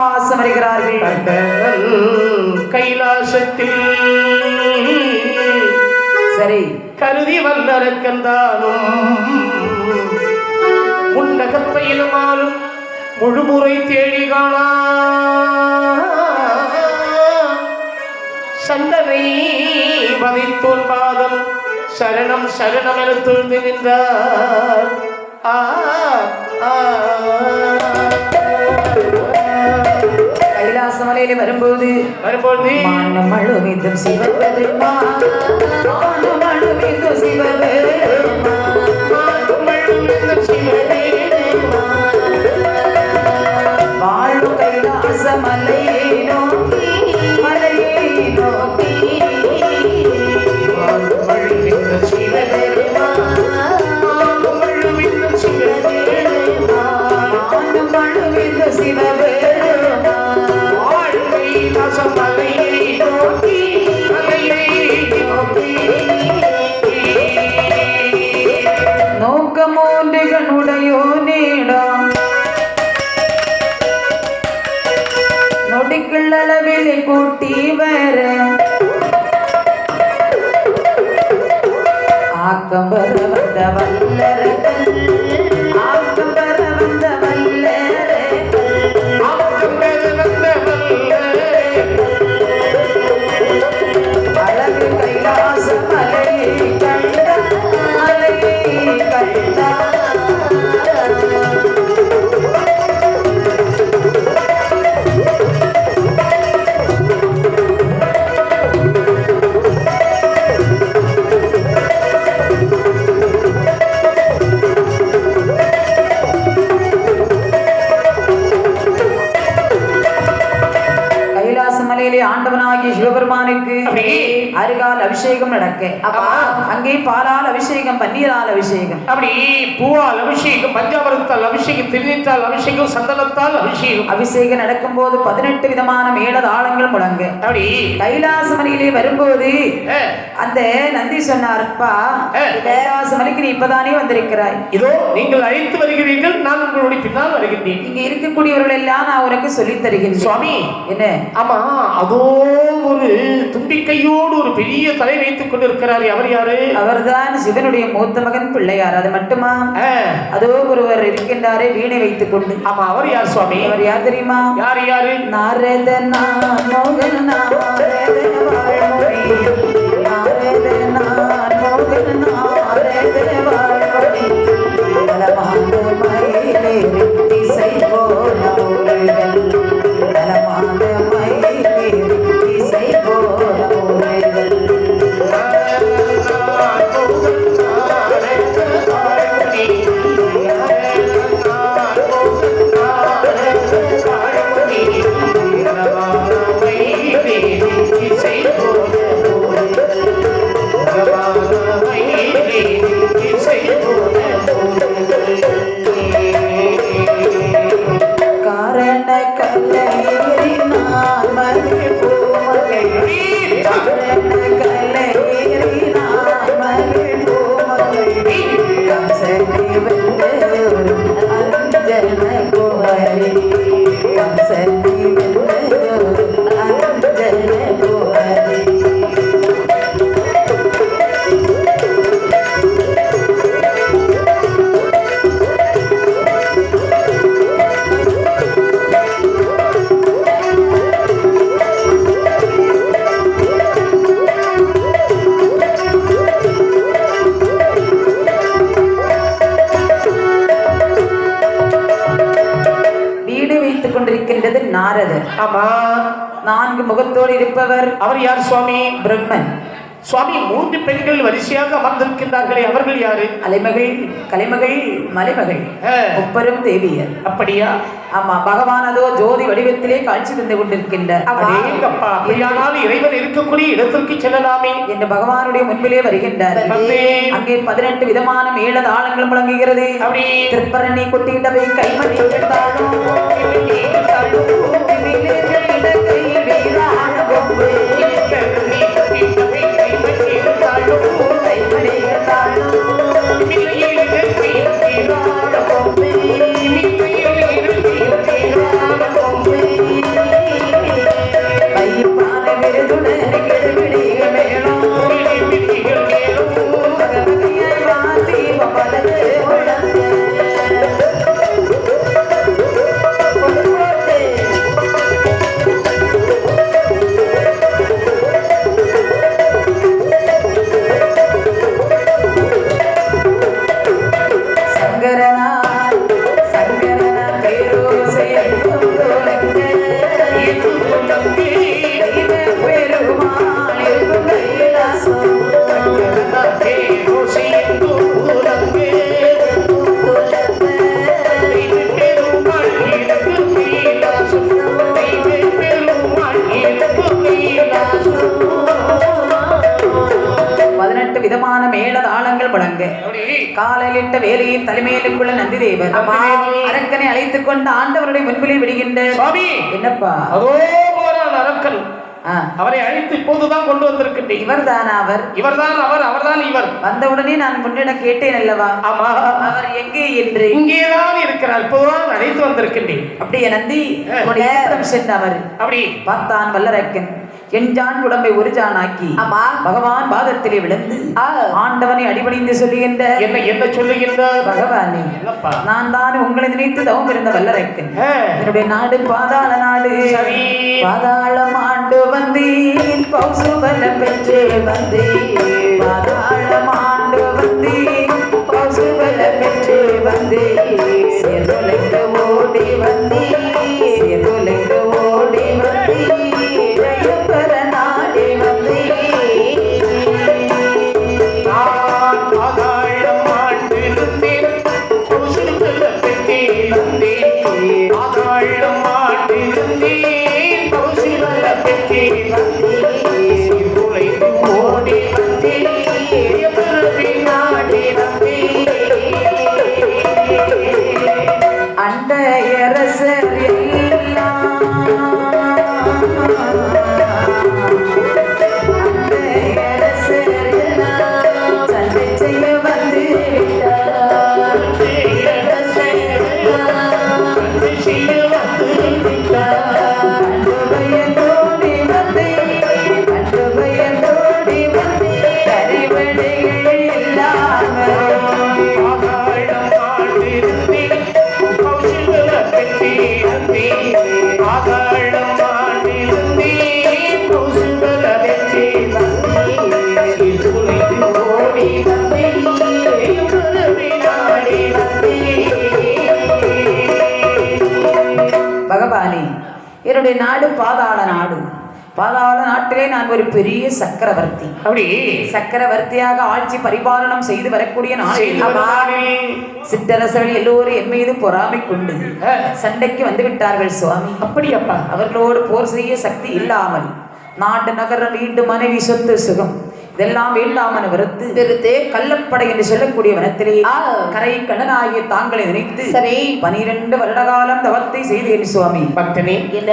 வாசம் வருகிறார்கள். கைலாசத்தில். சரி. கருதி வல்லரக்கந்தானும் முன்னகப்பயிலுமாலும் முழுமுறை தேடி காணா. சந்தனை வதைத்தோன் பாதம் சரணம் சரணம் என தொழுது நின்றார். ஆ ஆ. கைலாச மலையில வரும்போது வரும்போது மானம் அழுமிதும் சிவபெருமா அங்கே பாலால் அபிஷேகம் பன்னீரால் அபிஷேகம். அப்படி பூவால் அபிஷேகம் பஞ்சாபரத்தால் அபிஷேகம் திருநீற்றால் அபிஷேகம் சந்தனத்தால் அபிஷேகம். அபிஷேகம் நடக்கும்போது பதினெட்டு விதமான மேள தாளங்கள் முழங்க. அப்படி. கைலாச மலையிலே வரும்போது அந்த நந்தி சொன்னார்ப்பா. கைலாச மலைக்கு நீ இப்பதானே வந்திருக்கிறாய். இதோ நீங்கள் அழைத்து வருகிறீர்கள் நான் உங்களுடைய பின்னால் வருகின்றேன். இங்க இருக்கக்கூடியவர்கள் எல்லாம் நான் உனக்கு சொல்லித் தருகின்றேன். சுவாமி. என்ன? ஆமா அதோ ஒரு தும்பிக்கையோடு ஒரு பெரிய தலை வைத்துக் கொண்டிருக்கிறார் அவர் யாரு? அவர்தான் சிவனுடைய மூத்த மகன் பிள்ளையார். அது மட்டுமா? அதோ ஒருவர் இருக்கின்றாரே வீணை வைத்துக் கொண்டு ஆமா அவர் யார் சுவாமி? அவர் யார் தெரியுமா? யார் யாரு? நாரதனா மோகன் அவர் யார் சுவாமி? பிரம்மன். சுவாமி மூன்று பெண்கள் வரிசையாக அமர்ந்திருக்கின்றார்களே அவர்கள் யாரு? அலைமகள் கலைமகள் மலைமகள். அஹ், முப்பெரும் தேவியர். அப்படியா? ஆமா பகவானதோ ஜோதி வடிவத்திலே காட்சி தந்து கொண்டிருக்கின்றார். இறைவன் இருக்கக்கூடிய இடத்திற்கு செல்லலாமே. என்று பகவானுடைய முன்பிலே வருகின்றார். அங்கே பதினெட்டு விதமான மேள தாளங்கள் முழங்குகிறது திருப்பரணி தாழும் கைமணி ஆமா. அரக்கனை அழைத்துக் கொண்டு ஆண்டவருடைய முன்பிலே விடுகின்ற சுவாமி. என்னப்பா? அதோ போறான் அரக்கன். அவரை அழைத்து இப்போதுதான் கொண்டு வந்திருக்கின்றேன். இவர்தானா அவர்? இவர்தான் அவர் அவர்தான் இவர். வந்தவுடனே நான் முன்னிடம் கேட்டேன் அல்லவா? ஆமா. அவர் எங்கே என்று? இங்கேதான் இருக்கிறார். இப்போதுதான் அழைத்து வந்திருக்கின்றேன். அப்படியே நந்தி? ஏற்றம் சென்றவர் அப்படி. பார்த்தான் வல்லரக்கன். என் ஜான் உடம்பை ஒரு ஜானாக்கி. ஆமா. பகவான் பாதத்திலே விழுந்து. ஆண்டவனை அடிபணிந்து சொல்லுகின்ற என்ன என்ன சொல்லுகின்றார்? பகவானே நான் தான் உங்களை நினைத்து தவம் இருந்த வல்லரக்கன். ஆ, என்னுடைய நாடு பாதாள நாடு. பாதாளம் ஆண்டு வந்தேன். பௌசுபலம் பெற்று வந்தேன். என்னுடைய நாடு பாதாள நாடு. பாதாள நாட்டிலே நான் ஒரு பெரிய சக்கரவர்த்தி. அப்படி. சக்கரவர்த்தியாக ஆட்சி பரிபாலனம் செய்து வரக்கூடிய. சிற்றரசர்கள் எல்லோரும் என் மீது பொறாமை கொண்டு சண்டைக்கு வந்து விட்டார்கள் சுவாமி. அப்படியாப்பா. அவர்களோடு போர் செய்ய சக்தி இல்லாமல் நாட்டு நகரம் வீட்டு மனைவி சொத்து சுகம். இதெல்லாம் வேண்டாமன வெறுத்து வெறுத்து கள்ளப்படை என்று சொல்லக்கூடிய வனத்திலே. கரை கண்ணனாகிய தாங்களை நினைத்து சரி. பனிரெண்டு வருட காலம் தவத்தை செய்தேன் சுவாமி. பக்தனே என்ன?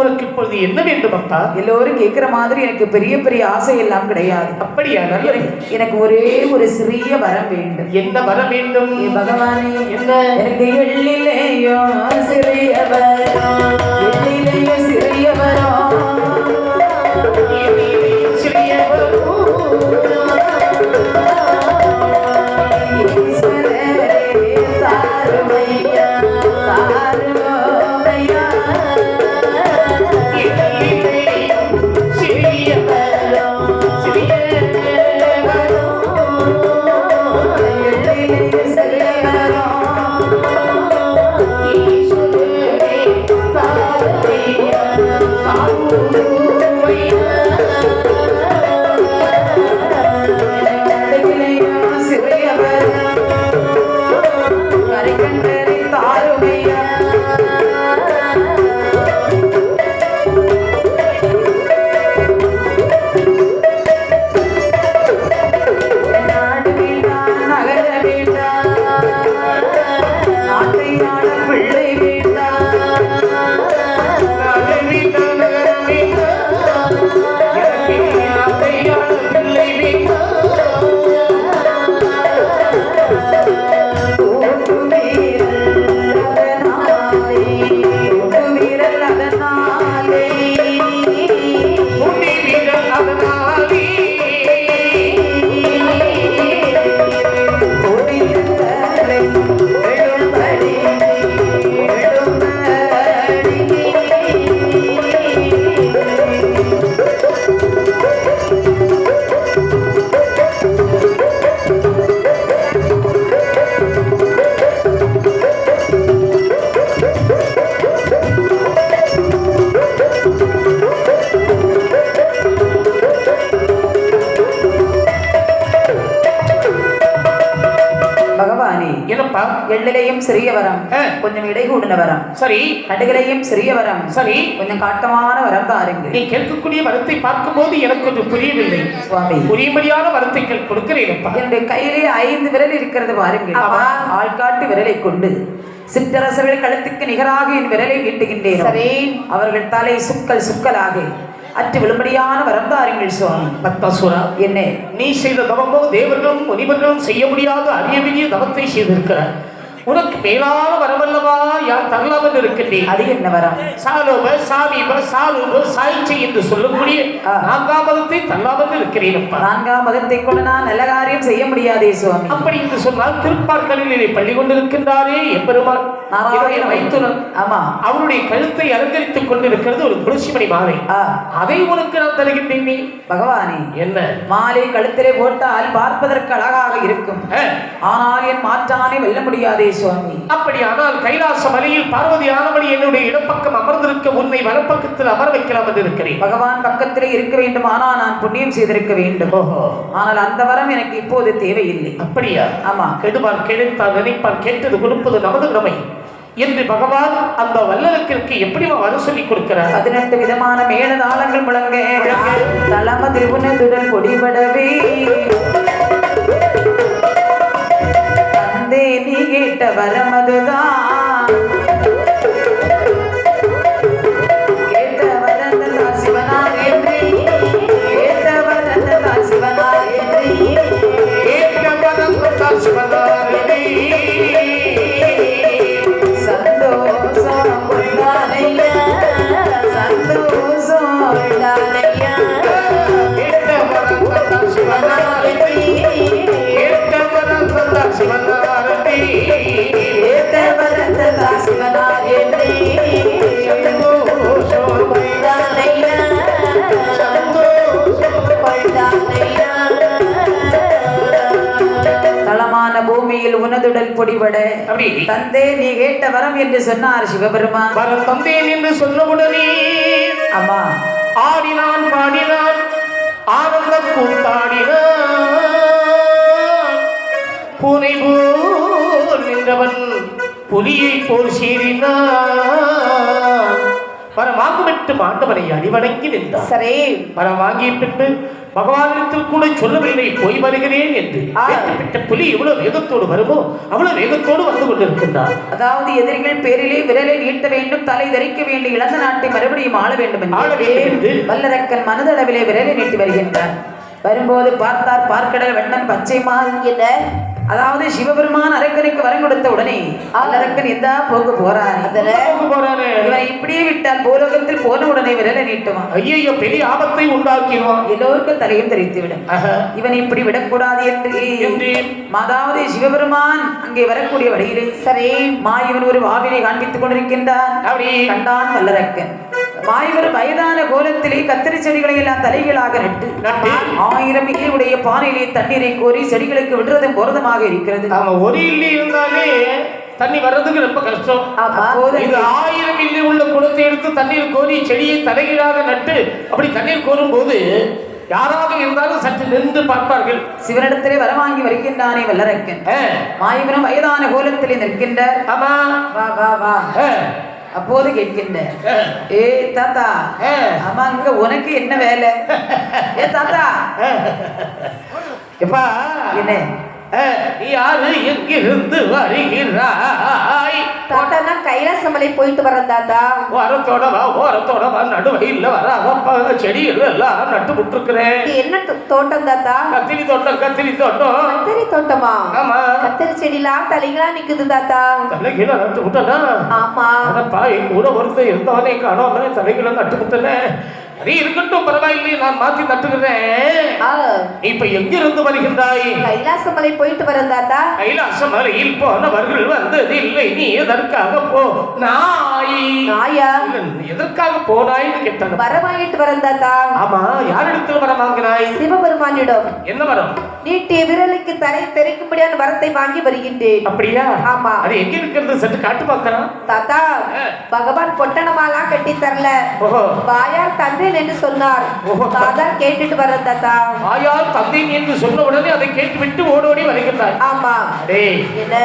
உனக்கு இப்பொழுது என்ன வேண்டும் அப்பா எல்லோரும் கேட்கிற மாதிரி எனக்கு பெரிய பெரிய ஆசை எல்லாம் கிடையாது. அப்படியா நல்லது எனக்கு ஒரே ஒரு சிறிய வரம் வேண்டும். என்ன வர வேண்டும்? பகவானே என்ன? எனக்கு எள்ளிலேயோ சிறியவரோ எள்ளிலேயோ சிறியவரோ ஈஸ்வரரே Amém. கொஞ்சம் இடைகூடின வரம். சரி. கடுகளையும் சிறிய வரம். சரி. கொஞ்சம் காட்டமான வரம் தாருங்கள். நீ கேட்கக்கூடிய வரத்தை பார்க்கும்போது எனக்கு கொஞ்சம் புரியவில்லை. சுவாமி. புரியும்படியான வரத்தைகள் கொடுக்கிறேனப்பா. என்னுடைய கையிலே ஐந்து விரல் இருக்கிறது பாருங்கள். ஆள்காட்டு விரலை கொண்டு சிற்றரசர்கள் கழுத்துக்கு நிகராக என் விரலை நீட்டுகின்றேன். சரி. அவர்கள் தலை சுக்கல் சுக்கலாக. அற்று விழும்படியான வரம் தாருங்கள் சுவாமி. பத்மாசுரா என்ன? நீ செய்த தவமோ தேவர்களும் முனிவர்களும் செய்ய முடியாத அரிய பெரிய தவத்தை செய்திருக்கிறார். உனக்கு மேலான வரவல்லவா? யார் தரலாம் என்று இருக்கின்றேன் அது என்ன வரம்? சாலோப சாமீப சாரூப சாய்ச்சி என்று சொல்லக்கூடிய. நான்காம் மதத்தை தள்ளாமல் இருக்கிறேனப்பா. நான்காம் மதத்தை கொண்டு நான் நல்ல காரியம் செய்ய முடியாதே சுவாமி. அப்படி என்று சொன்னால் திருப்பார்களிலே பள்ளி கொண்டிருக்கின்றாரே நாராயண மைத்துனன் ஆமா. அவருடைய கழுத்தை அலங்கரித்துக் கொண்டிருக்கிறது ஒரு துளசிமணி மாலை. அதை உனக்கு நான் தருகின்றேன். நீ பகவானே என்ன? மாலை கழுத்திலே போட்டால் பார்ப்பதற்கு அழகாக இருக்கும். ஆனால் என் மாற்றானை வெல்ல முடியாதே சுவாமி. அப்படியானால் கைலாச மலையில் பார்வதி ஆனபடி என்னுடைய இடப்பக்கம் அமர்ந்திருக்க உன்னை வலப்பக்கத்தில் அமர வைக்கலாம் என்று இருக்கிறேன் பகவான் பக்கத்திலே இருக்க வேண்டும் ஆனால் நான் புண்ணியம் செய்திருக்க வேண்டும். ஆனால் அந்த வரம் எனக்கு இப்போது தேவையில்லை. அப்படியா? ஆமா. கெடுவான் கிடைத்தான் நினைப்பான் கேட்டது கொடுப்பது நமது கடமை. என்று பகவான் அந்த வல்லலுக்கிற்கு எப்படி வர சொல்லி கொடுக்கிறார்? பதினெட்டு விதமான மேளதாளங்கள் முழங்க தளம திருவுணத்துடன் பொடிபடவே நீ கேட்ட வரமதுதான். கேட்ட தந்தே நீ கேட்ட வரம் என்று சொன்னார் சிவபெருமான். வரம் தந்தேன் என்று சொன்னவுடனே அம்மா. ஆடினான் பாடினான் ஆனந்த கூத்தாடினான் பூனை போல் நின்றவன் புலியை போல் சீறினான். வரம் வாங்குமிட்டு மாண்டவனை அடிவணங்கி நின்றான் சரி. வரம் வாங்கிய பின்பு பகவானிடத்தில் கூட சொல்லவில்லை போய் வருகிறேன் என்று. புலி எவ்வளவு வேகத்தோடு வருமோ அவ்வளவு வேகத்தோடு வந்து கொண்டிருக்கின்றார். அதாவது எதிரிகள் பேரிலே விரலை நீட்ட வேண்டும் தலை தரிக்க வேண்டிய இழந்த நாட்டை மறுபடியும் ஆள வேண்டும் என்று வேண்டும் வல்லரக்கன் மனதளவிலே விரலை நீட்டி வருகின்றார். வரும்போது பார்த்தார் பார்க்கடல் வெண்ணன் பச்சைமால் என்ன? அதாவது சிவபெருமான் அரக்கனுக்கு வரம் கொடுத்த உடனே வல்லரக்கன் எந்தா போக போறான் போறானே இவனை இப்படியே விட்டால் பூலோகத்தில் போன உடனே விரலை நீட்டுவான் ஐயையோ பெரிய ஆபத்தை உண்டாக்கிடுவான் எல்லோருக்கும் தலையும் தெரித்து விடும். இவனை இப்படி விடக்கூடாது என்று. அதாவது சிவபெருமான் அங்கே வரக்கூடிய வழியிலே சரி. மாயவன் ஒரு வாவினை காண்பித்துக் கொண்டிருக்கின்றான். கண்டான் வல்லரக்கன். மாயவர் வயதான கோலத்திலே கத்திரி செடிகளை எல்லாம் தலைகளாக நட்டு. ஆயிரம் இல்லையுடைய பானையிலே தண்ணீரை கோரி செடிகளுக்கு விடுறதும் போறதுமாக இருக்கிறது. ஆமா ஒரு இல்லி இருந்தாலே தண்ணி வர்றதுக்கு ரொம்ப கஷ்டம். இது ஆயிரம் இல்லி உள்ள குளத்தை எடுத்து தண்ணீர் கோரி செடியை தலைகீழாக நட்டு அப்படி தண்ணீர் கோரும் போது யாராக இருந்தாலும் சற்று நின்று பார்ப்பார்கள். சிவனிடத்திலே வரவாங்கி வருகின்றானே வல்லரக்கன். ஆ, மாயவனும் வயதான கோலத்திலே நிற்கின்றார். ஆமா. வா வா வா. ஆ, அப்போது கேட்கின்ற ஏ தாத்தா ஆ. ஆமா அங்க உனக்கு என்ன வேலை? ஏ தாத்தா. எப்பா என்ன? யாரு எங்கிருந்து வருகிறாய்? தாத்தா நான் கைலாசமலை போயிட்டு வரேன் தாத்தா. ஓரத்தோட வா ஓரத்தோட வா நடுவயில் வராதப்பா செடிகள் எல்லாம் நட்டு விட்டுருக்கிறேன். என்ன தோட்டம் தாத்தா? கத்திரி தோட்டம் கத்திரி தோட்டம். கத்தரி தோட்டமா? ஆமா. கத்தரி செடிலாம் தலைகளா நிக்குது தாத்தா. தலைகீழ நட்டு விட்டனா? ஆமா. என் கூட ஒருத்தர் இருந்தவனே காணோம் தலைகீழ நட்டு விட்டனே. அது இருக்கட்டும் பரவாயில்லை நான் மாத்தி நட்டுகிறேன் நீ இப்ப எங்கிருந்து வருகின்றாய்? கைலாசமலை போயிட்டு வரேன் தாத்தா. கைலாச மலையில் போனவர்கள் வந்தது இல்லை நீ எதற்காக போ? நாய். நாயா? எதற்காக போனாய்னு கேட்டாங்க. வர வாங்கிட்டு வரேன் தாத்தா. ஆமா யாரிடத்தில் வர வாங்கினாய் சிவபெருமானிடம். என்ன வரம்? நீட்டிய விரலுக்கு தலை தெரிக்கும்படியான வரத்தை வாங்கி வருகின்றேன். அப்படியா? ஆமா. அது எங்க இருக்கிறது? சற்று காட்டு பார்க்கலாம் தாத்தா. பகவான் பொட்டணமாலாம் கட்டி தரல. வாயால் தந்தேன் என்று சொன்னார். அதான் கேட்டுட்டு வரேன் தாத்தா. ஆயால் தந்தேன் என்று சொன்ன உடனே அதை கேட்டுவிட்டு ஓடோடி வருகின்றாய் ஆமா. என்ன?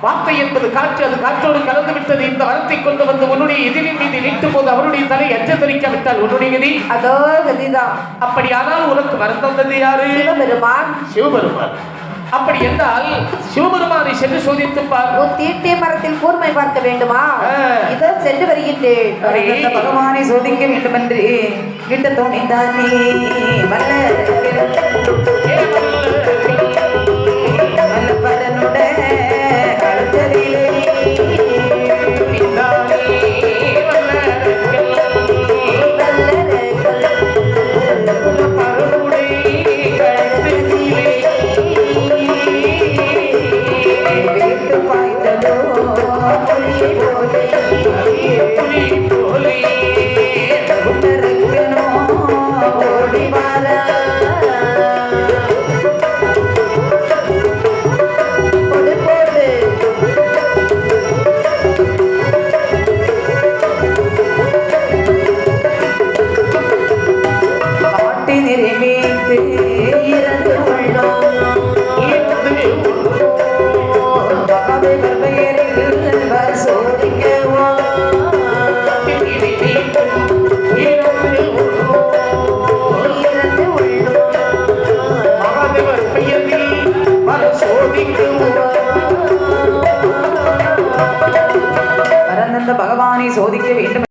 வார்த்தை என்பது காற்று அது காற்றோடு கலந்து விட்டது. இந்த வரத்தை கொண்டு வந்து உன்னுடைய எதிரின் மீது நீட்டும் போது அவருடைய தலை எச்சரிக்க விட்டால் உன்னுடைய விதி அதோ கதிதான். அப்படியானால் உனக்கு வரம் தந்தது யாரு? சிவபெருமான். சிவபெருமான். அப்படி என்றால் சிவபெருமானை சென்று பார். உன் தீட்டிய மரத்தில் கூர்மை பார்க்க வேண்டுமா. இதோ சென்று வருகின்றேன். பகவானை சோதிக்க வேண்டும் என்று கிட்ட தோணிந்தானே